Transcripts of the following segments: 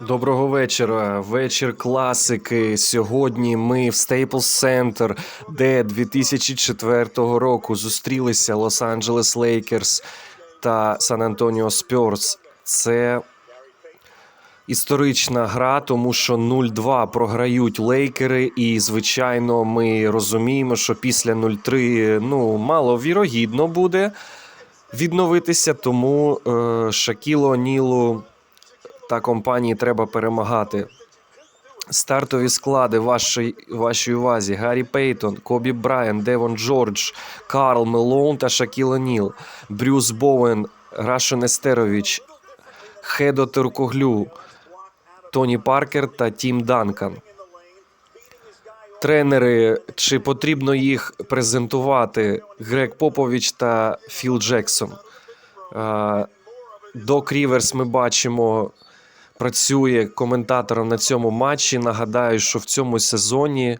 Доброго вечора. Вечір класики. Сьогодні ми в Staples Center, де 2004 року зустрілися Лос-Анджелес Лейкерс та Сан Антоніо Спьорс. Це історична гра, тому що 0-2 програють лейкери, і звичайно, ми розуміємо, що після 0-3 ну маловірогідно буде відновитися. Тому е, Шакіло Нілу та компанії треба перемагати. Стартові склади вашій, вашій увазі: Гаррі Пейтон, Кобі Брайан, Девон Джордж, Карл Мелоун та Шакіл О'Ніл, Брюс Боуен, Рашо Нестерович, Хедо Туркоглю, Тоні Паркер та Тім Данкан. Тренери, чи потрібно їх презентувати? Грег Попович та Філ Джексон. Док Ріверс ми бачимо, працює коментатором на цьому матчі. Нагадаю, що в цьому сезоні е,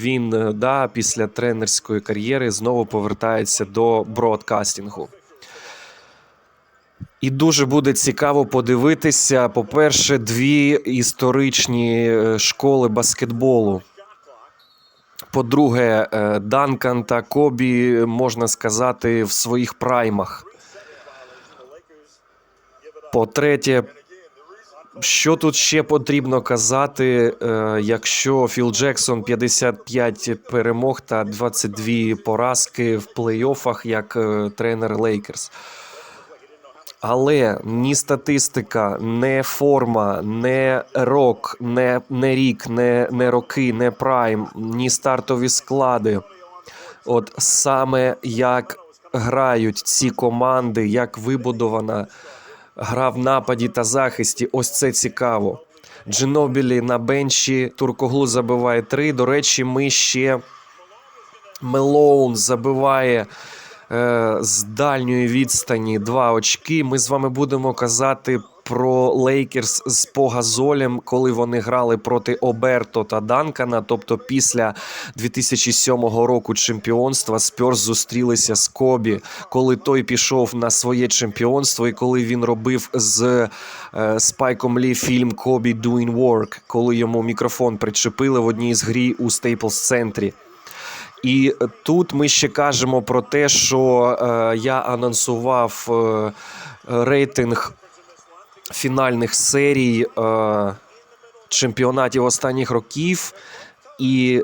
він е, да, після тренерської кар'єри знову повертається до бродкастингу. І дуже буде цікаво подивитися, по-перше, дві історичні е, школи баскетболу. По-друге, Данкан та Кобі, можна сказати, в своїх праймах. По-третє, що тут ще потрібно казати, е, якщо Філ Джексон 55 перемог та 22 поразки в плей-оффах як е, тренер Лейкерс. Але ні статистика, не форма, не рок, не, не рік, не, не роки, не прайм, ні стартові склади. От саме як грають ці команди, як вибудована гра в нападі та захисті, ось це цікаво. Джинобілі на бенчі, Туркоглу забиває три. До речі, ми ще Мелоун забиває з дальньої відстані два очки. Ми з вами будемо казати про Лейкерс з Погазолем, коли вони грали проти Оберто та Данкана. Тобто, після 2007 року чемпіонства Спьорс зустрілися з Кобі, коли той пішов на своє чемпіонство, і коли він робив з е, Спайком Лі фільм Кобі Doing Work, коли йому мікрофон причепили в одній з грі у Стейплс центрі. І тут ми ще кажемо про те, що е, я анонсував е, рейтинг фінальних серій е, чемпіонатів останніх років. І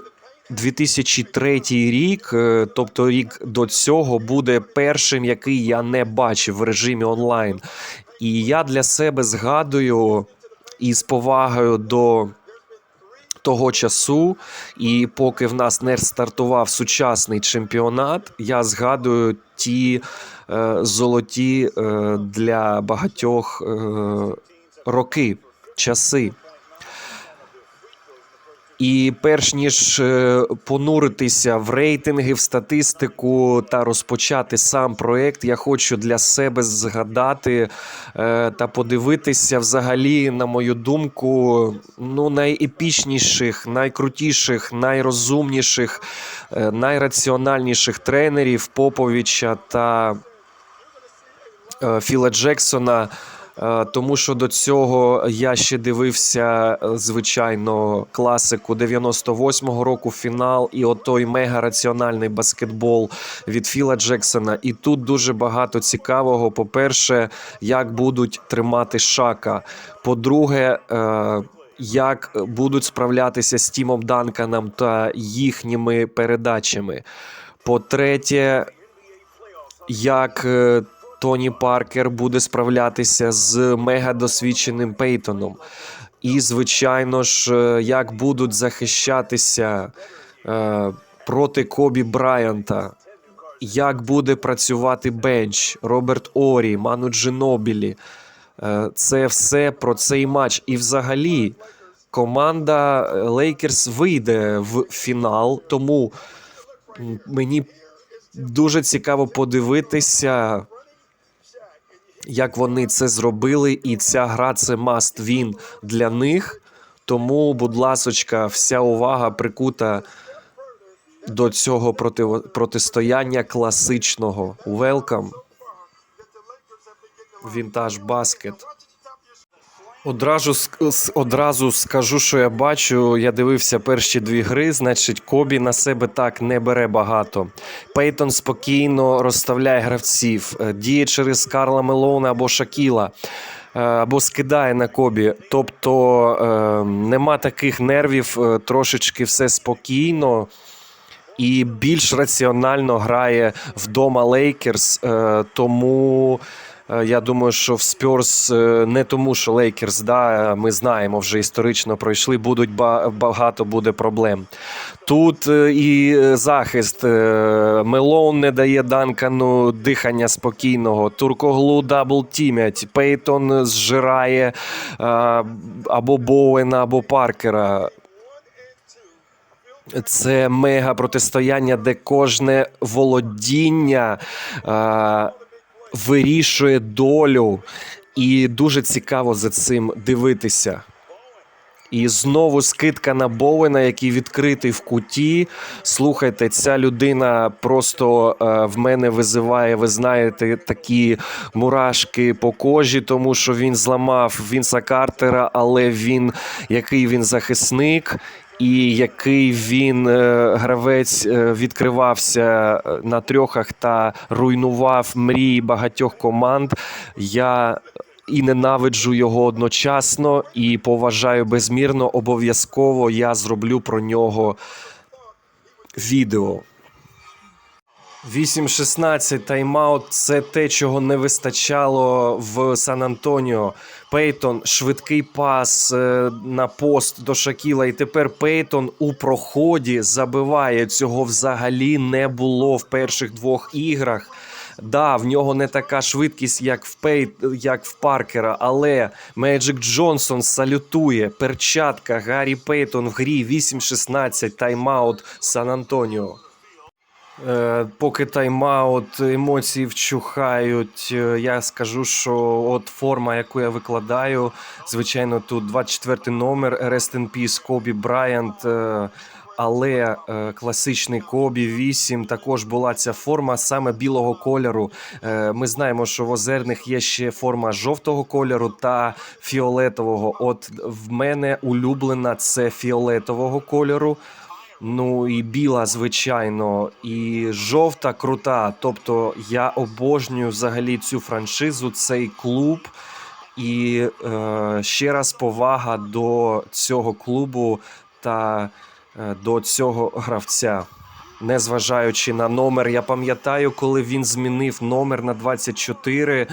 2003 рік, е, тобто рік до цього, буде першим, який я не бачив в режимі онлайн. І я для себе згадую і з повагою до того часу, і поки в нас не стартував сучасний чемпіонат, я згадую ті е, золоті е, для багатьох е, роки, часи. І перш ніж е, понуритися в рейтинги, в статистику та розпочати сам проект, я хочу для себе згадати е, та подивитися взагалі, на мою думку, ну найепічніших, найкрутіших, найрозумніших, е, найраціональніших тренерів Поповича та Філа Джексона. Е, Тому що до цього я ще дивився, е, звичайно, класику 98-го року фінал, і отой мега раціональний баскетбол від Філа Джексона. І тут дуже багато цікавого. По-перше, як будуть тримати шака. По-друге, е, як будуть справлятися з Тімом Данканом та їхніми передачами. По-третє, як е, Тоні Паркер буде справлятися з мегадосвідченим Пейтоном. І, звичайно ж, е, як будуть захищатися е, проти Кобі Брайанта, як буде працювати Бенч, Роберт Орі, Ману Джинобілі. Е, це все про цей матч. І взагалі команда Лейкерс вийде в фінал, тому мені дуже цікаво подивитися, як вони це зробили, і ця гра це must win для них. Тому, будь ласочка, вся увага прикута до цього проти... протистояння класичного. Welcome. Вінтаж баскет. Одразу, одразу скажу, що я бачу. Я дивився перші дві гри. Значить, Кобі на себе так не бере багато. Пейтон спокійно розставляє гравців, е, діє через Карла Мелоуна або Шакіла. е, Або скидає на Кобі. Тобто е, нема таких нервів, трошечки все спокійно і більш раціонально грає вдома Лейкерс. Тому я думаю, що в Спьорс е, не тому, що Лейкерс, да, ми знаємо, вже історично пройшли, будуть багато буде проблем. Тут е, і захист. е, Мелоун не дає Данкану дихання спокійного. Туркоглу дабл тімять. Пейтон зжирає е, або Боуена, або Паркера. Це мега протистояння, де кожне володіння е, вирішує долю, і дуже цікаво за цим дивитися. І знову скидка на Боуена, який відкритий в куті. Слухайте, ця людина просто е, в мене визиває, ви знаєте, такі мурашки по кожі, тому що він зламав Вінса Картера, але він який він захисник. І який він е, гравець е, відкривався е, на трьохах та руйнував мрії багатьох команд. Я і ненавиджу його одночасно, і поважаю безмірно. Обов'язково я зроблю про нього відео. 8-16 тайм-аут – це те, чого не вистачало в Сан-Антоніо. Пейтон, швидкий пас е, на пост до Шакіла. І тепер Пейтон у проході забиває. Цього взагалі не було в перших двох іграх. Да, в нього не така швидкість, як в Пейт, як в Паркера, але Меджик Джонсон салютує. Перчатка Гаррі Пейтон в грі 8-16 тайм-аут Сан-Антоніо. Е, Поки тайм-аут, емоції вчухають. е, Я скажу, що от форма, яку я викладаю, звичайно, тут 24 номер Rest in Peace Кобі Брайант. е, Але е, класичний Кобі 8 також була ця форма саме білого кольору. Е, Ми знаємо, що в озерних є ще форма жовтого кольору та фіолетового. От в мене улюблена це фіолетового кольору. Ну і біла, звичайно, і жовта крута. Тобто я обожнюю взагалі цю франшизу, цей клуб. І е, ще раз повага до цього клубу та е, до цього гравця. Незважаючи на номер, я пам'ятаю, коли він змінив номер на 24,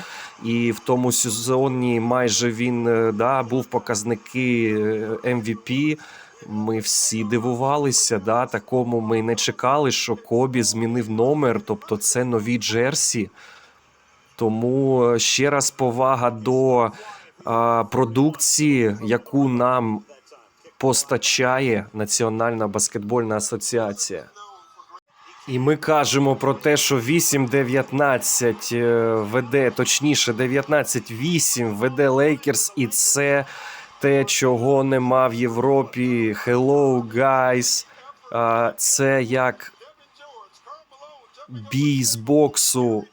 і в тому сезоні майже він е, да, був показники е, MVP. Ми всі дивувалися, да, такому ми не чекали, що Кобі змінив номер, тобто це нові Джерсі. Тому е, ще раз повага до а, продукції, яку нам постачає Національна баскетбольна асоціація. І ми кажемо про те, що 8-19 е, веде, точніше, 19-8 веде Лейкерс, і це те, чого нема в Європі. Hello, guys. Це як бій з боксу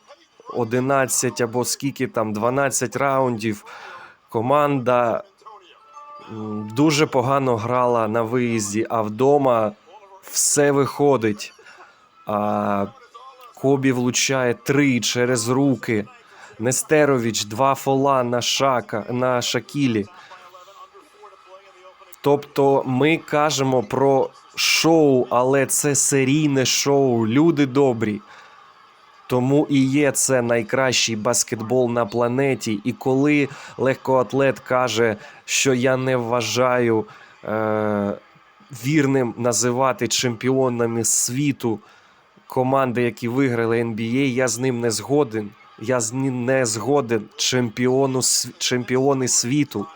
11 або скільки там, 12 раундів. Команда дуже погано грала на виїзді, а вдома все виходить. А Кобі влучає три через руки. Нестерович, два фола на шака на Шакілі. Тобто ми кажемо про шоу, але це серійне шоу. Люди добрі. Тому і є це найкращий баскетбол на планеті. І коли легкоатлет каже, що я не вважаю е, вірним називати чемпіонами світу команди, які виграли NBA, я з ним не згоден. Я з ним не згоден чемпіону, чемпіони світу.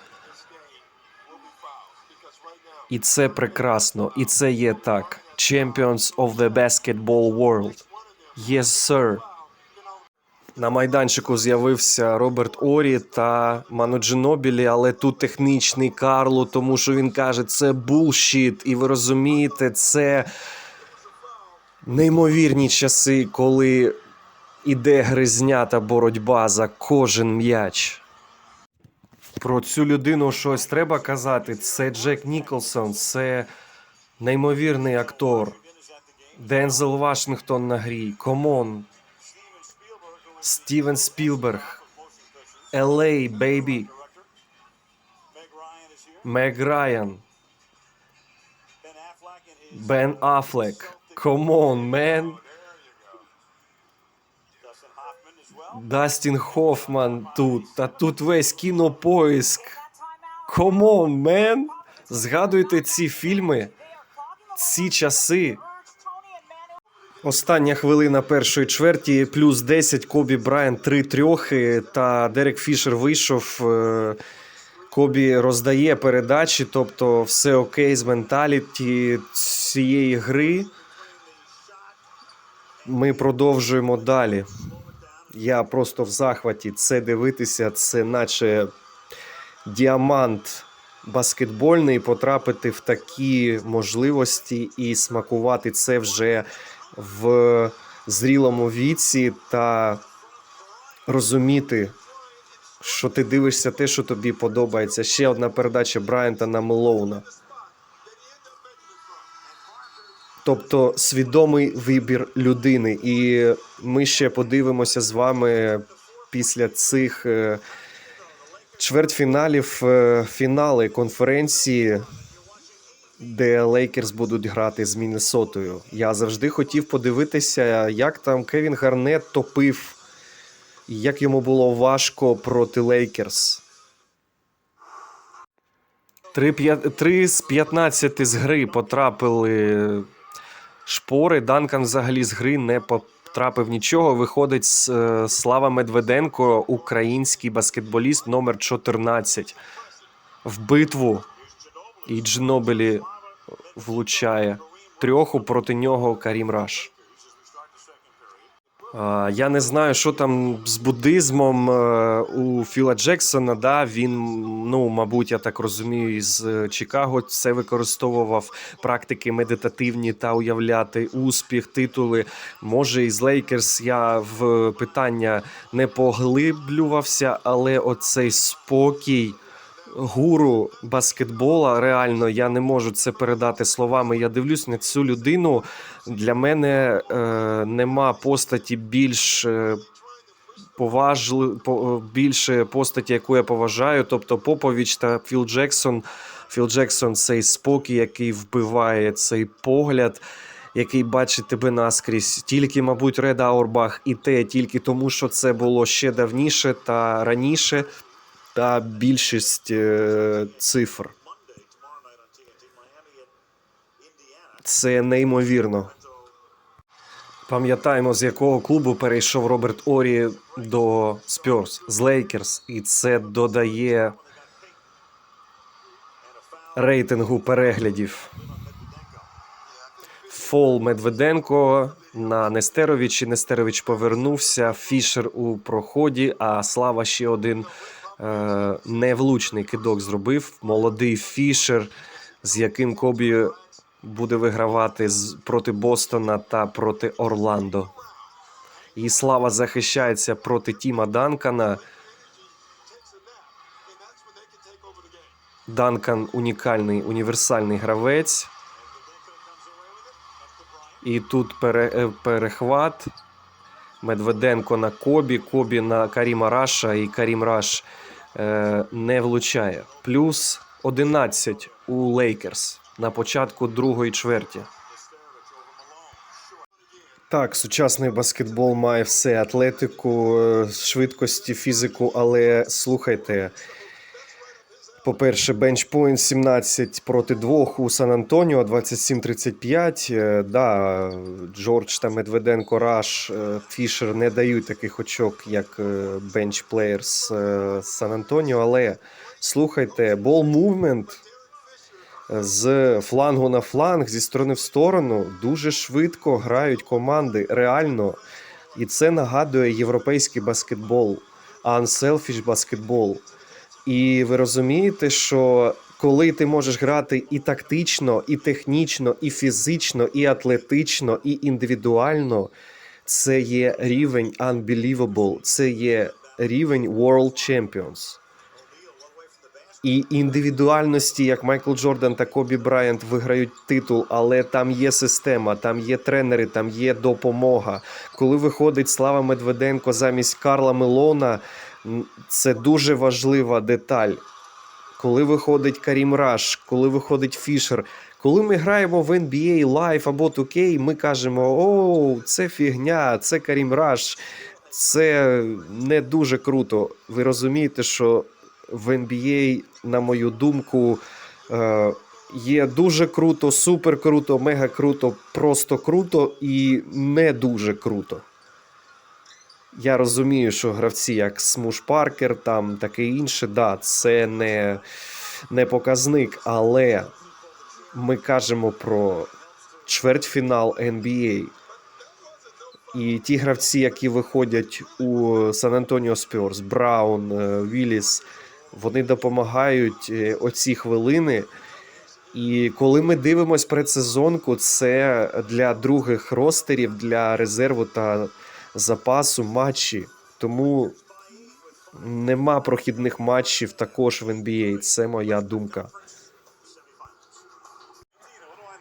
І це прекрасно, і це є так. Champions of the Basketball World. Yes, sir. На майданчику з'явився Роберт Орі та Ману Джинобілі, але тут технічний Карло, тому що він каже, це булшіт. І ви розумієте, це неймовірні часи, коли іде гризня та боротьба за кожен м'яч. Про цю людину щось треба казати. Це Джек Ніколсон, це неймовірний актор. Дензел Вашингтон на грі. Комон. Стівен Спілберг. Л.А. Бейбі. Мег Райан. Бен Афлек. Комон, мен. Дастін Хофман тут. Та тут весь кінопоиск. Комон, мен. Згадуйте ці фільми, ці часи. Остання хвилина першої чверті, плюс 10, Кобі Брайан, три трьохи, та Дерек Фішер вийшов. е, Кобі роздає передачі, тобто все окей з менталіті цієї гри. Ми продовжуємо далі. Я просто в захваті. Це дивитися, це наче діамант баскетбольний, потрапити в такі можливості і смакувати це вже в зрілому віці та розуміти, що ти дивишся те, що тобі подобається. Ще одна передача Брайанта на Мелоуна. Тобто свідомий вибір людини. І ми ще подивимося з вами після цих е, чвертьфіналів е, фінали конференції, де Лейкерс будуть грати з Міннесотою. Я завжди хотів подивитися, як там Кевін Гарнет топив, і як йому було важко проти Лейкерс. Три, п'я- три з 15 з гри потрапили шпори. Данкан взагалі з гри не потрапив нічого. Виходить е, Слава Медведенко, український баскетболіст номер 14 в битву. І Джинобелі влучає трьоху проти нього Карім Раш. Я не знаю, що там з буддизмом е, у Філа Джексона. Да, він, ну, мабуть, я так розумію, із е, Чикаго це використовував практики медитативні та уявляти успіх, титули. Може, із Лейкерс я в питання не поглиблювався, але оцей спокій. Гуру баскетбола, реально, я не можу це передати словами. Я дивлюсь на цю людину. Для мене е, нема постаті більш е, поважли, по, е, більше постаті, яку я поважаю. Тобто Попович та Філ Джексон. Філ Джексон цей спокій, який вбиває цей погляд. Який бачить тебе наскрізь, тільки, мабуть, Реда Аурбах і те, тільки тому, що це було ще давніше та раніше, та більшість е, цифр. Це неймовірно. Пам'ятаємо, з якого клубу перейшов Роберт Орі до Спьорс з Лейкерс, і це додає рейтингу переглядів. Фол Медведенко на Нестеровичі. Нестерович повернувся. Фішер у проході, а Слава ще один невлучний кидок зробив. Молодий Фішер, з яким Кобі буде вигравати з, проти Бостона та проти Орландо. І Слава захищається проти Тіма Данкана. Данкан унікальний універсальний гравець. І тут пере, е, перехват. Медведенко на Кобі, Кобі на Каріма Раша, і Карім Раш е, не влучає. Плюс 11 у Лейкерс на початку другої чверті. Так, сучасний баскетбол має все: атлетику, е, швидкості, фізику, але слухайте. По-перше, бенчпоінт 17 проти 2 у Сан-Антоніо, 27-35. Е, Да, Джордж та Медведенко, Раш, е, Фішер не дають таких очок, як бенчплеєр з е, Сан-Антоніо. Але слухайте, бол мувмент з флангу на фланг, зі сторони в сторону, дуже швидко грають команди, реально. І це нагадує європейський баскетбол, unselfish баскетбол. І ви розумієте, що коли ти можеш грати і тактично, і технічно, і фізично, і атлетично, і індивідуально, це є рівень unbelievable, це є рівень World Champions. і індивідуальності, як Майкл Джордан та Кобі Брайант виграють титул, але там є система, там є тренери, там є допомога. Коли виходить Слава Медведенко замість Карла Мелона, це дуже важлива деталь. Коли виходить Карім Раш, коли виходить Фішер. Коли ми граємо в NBA Live або 2K, ми кажемо: о, це фігня, це Карім Раш, це не дуже круто. Ви розумієте, що в NBA, на мою думку, е, є дуже круто, супер круто, мега круто, просто круто і не дуже круто. Я розумію, що гравці, як Смуш Паркер, там таке інше, да, це не, не показник, але ми кажемо про чвертьфінал NBA. І ті гравці, які виходять у Сан Антоніо Спьорс, Браун, е, Вілліс, вони допомагають е, оці хвилини. І коли ми дивимось предсезонку, це для других ростерів, для резерву та запасу матчі. Тому нема прохідних матчів також в NBA. Це моя думка.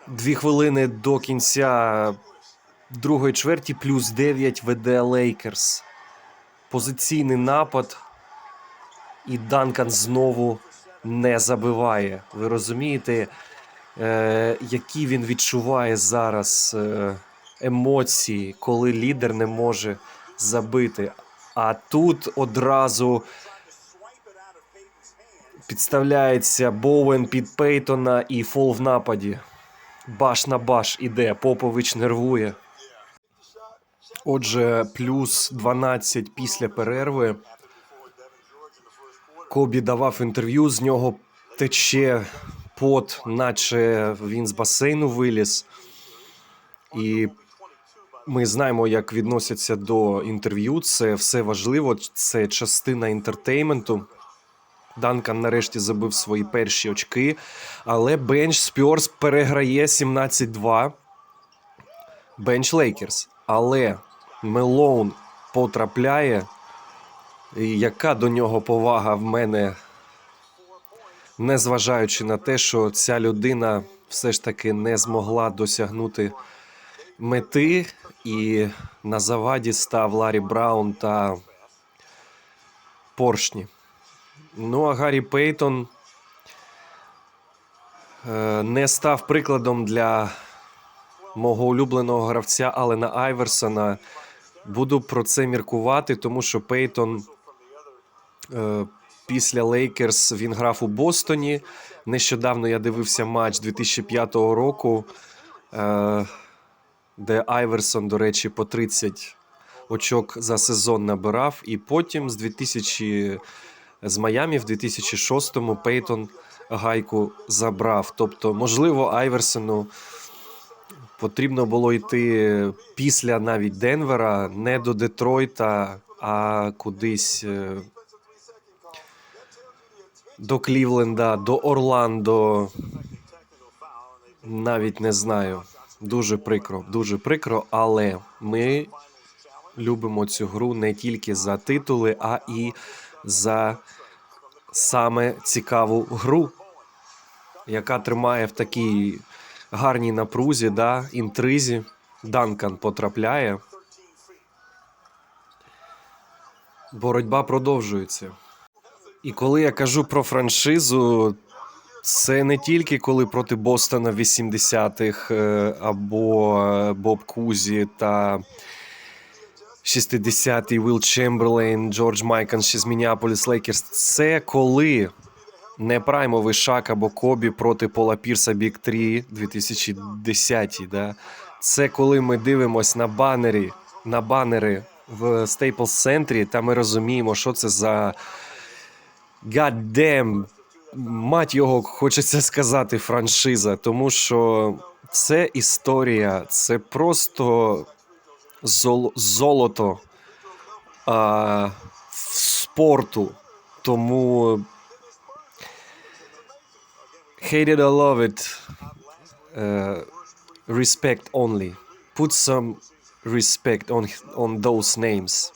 Дві хвилини до кінця другої чверті, плюс 9 веде Лейкерс. Позиційний напад. І Данкан знову не забиває. Ви розумієте, е, які він відчуває зараз е, емоції, коли лідер не може забити. А тут одразу підставляється Боуен під Пейтона і фол в нападі. Баш на баш іде. Попович нервує. Отже, плюс 12 після перерви. Кобі давав інтерв'ю, з нього тече пот, наче він з басейну виліз. І ми знаємо, як відносяться до інтерв'ю. Це все важливо, це частина інтертейменту. Данкан нарешті забив свої перші очки, але бенч Спьорс переграє 17-2. Бенч Лейкерс. Але Мелоун потрапляє. І яка до нього повага в мене, незважаючи на те, що ця людина все ж таки не змогла досягнути мети, і на заваді став Ларі Браун та Поршні. Ну, а Гаррі Пейтон е, не став прикладом для мого улюбленого гравця Алена Айверсона. Буду про це міркувати, тому що Пейтон е, після Лейкерс він грав у Бостоні. Нещодавно я дивився матч 2005 року, е, де Айверсон, до речі, по 30 очок за сезон набирав. І потім з 2000 з Майамі в 2006-му Пейтон гайку забрав. Тобто, можливо, Айверсону потрібно було йти після навіть Денвера, не до Детройта, а кудись е, до Клівленда, до Орландо. Навіть не знаю. Дуже прикро, дуже прикро, але ми любимо цю гру не тільки за титули, а і за саме цікаву гру, яка тримає в такій гарній напрузі, да, інтризі. Данкан потрапляє. Боротьба продовжується. І коли я кажу про франшизу, це не тільки коли проти Бостона 80-х е, або е, Боб Кузі та 60-й Вілл Чемберлейн, Джордж Майканс з Мініаполіс Лейкерс. Це коли не праймовий Шак або Кобі проти Пола Пірса Бік 3 2010 да? Це коли ми дивимось на банері, на банери в Staples центрі, та ми розуміємо, що це за God damn, мать його хочеться сказати, франшиза, тому що це історія, це просто зол- золото а, спорту. Тому hate it or love it. Uh, respect only. Put some respect on, on those names.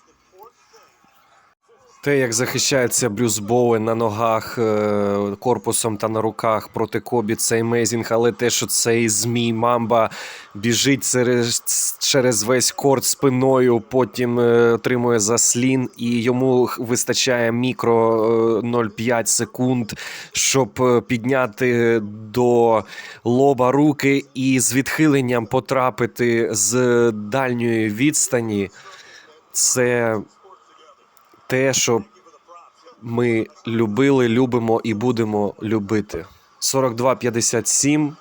Те, як захищається Брюс Боуен на ногах, е, корпусом та на руках проти Кобі, це емейзінг, але те, що цей змій Мамба біжить через, через весь корт спиною, потім е, отримує заслін, і йому вистачає мікро е, 0,5 секунд, щоб е, підняти до лоба руки і з відхиленням потрапити з дальньої відстані. Це те, що ми любили, любимо і будемо любити. 42-57,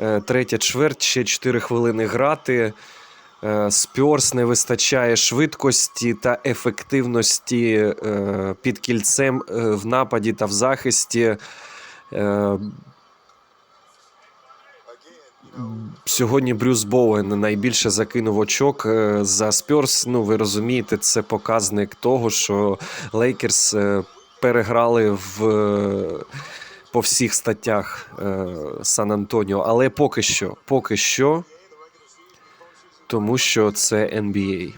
е, третя чверть, ще 4 хвилини грати. Е, Спьорс не вистачає швидкості та ефективності е, під кільцем в нападі та в захисті. Сьогодні Брюс Боуен найбільше закинув очок е, за Спьорс. Ну, ви розумієте, це показник того, що Лейкерс е, переграли в, е, по всіх статтях е, Сан Антоніо. Але поки що, поки що, тому що це NBA.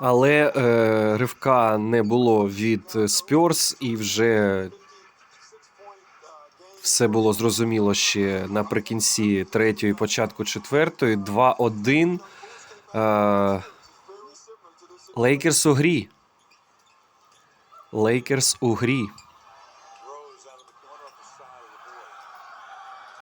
Але е, ривка не було від Спьорс, і вже все було зрозуміло ще наприкінці третьої, початку четвертої. 2-1. Е, Лейкерс у грі. Лейкерс у грі.